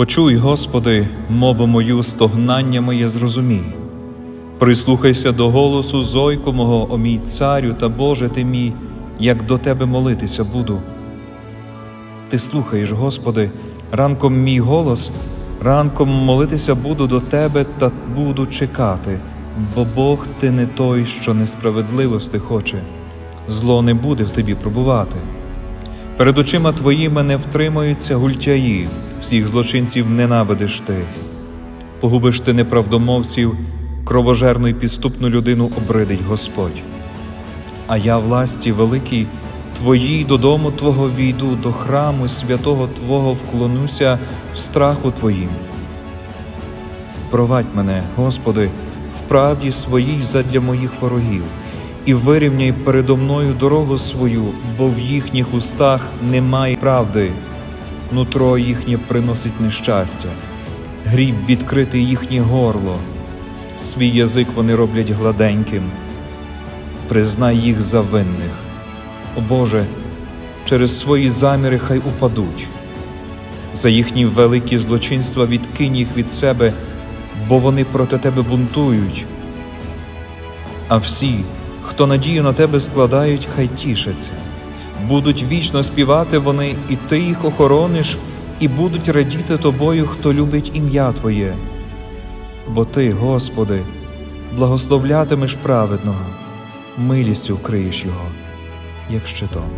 Почуй, Господи, мову мою, стогнання моє зрозумій. Прислухайся до голосу зойку мого, о мій царю та Боже ти мій, як до Тебе молитися буду. Ти слухаєш, Господи, ранком мій голос, ранком молитися буду до Тебе та буду чекати, бо Бог ти не той, що несправедливости хоче, зло не буде в тобі пробувати. Перед очима твоїми не втримаються гультяї, всіх злочинців ненавидиш ти. Погубиш ти неправдомовців, кровожерну й підступну людину обридить Господь. А я власті великій Твоїй додому Твого війду, до храму святого Твого вклонуся в страху Твоїм. Провадь мене, Господи, в правді своїй задля моїх ворогів, і вирівняй передо мною дорогу свою, бо в їхніх устах немає правди, нутро їхнє приносить нещастя, гріб відкритий їхнє горло, свій язик вони роблять гладеньким. Признай їх за винних. О Боже, через свої заміри хай упадуть. За їхні великі злочинства відкинь їх від себе, бо вони проти тебе бунтують. А всі, хто надію на тебе складають, хай тішаться. Будуть вічно співати вони, і ти їх охорониш, і будуть радіти тобою, хто любить ім'я Твоє. Бо Ти, Господи, благословлятимеш праведного, милістю вкриєш його, як щитом.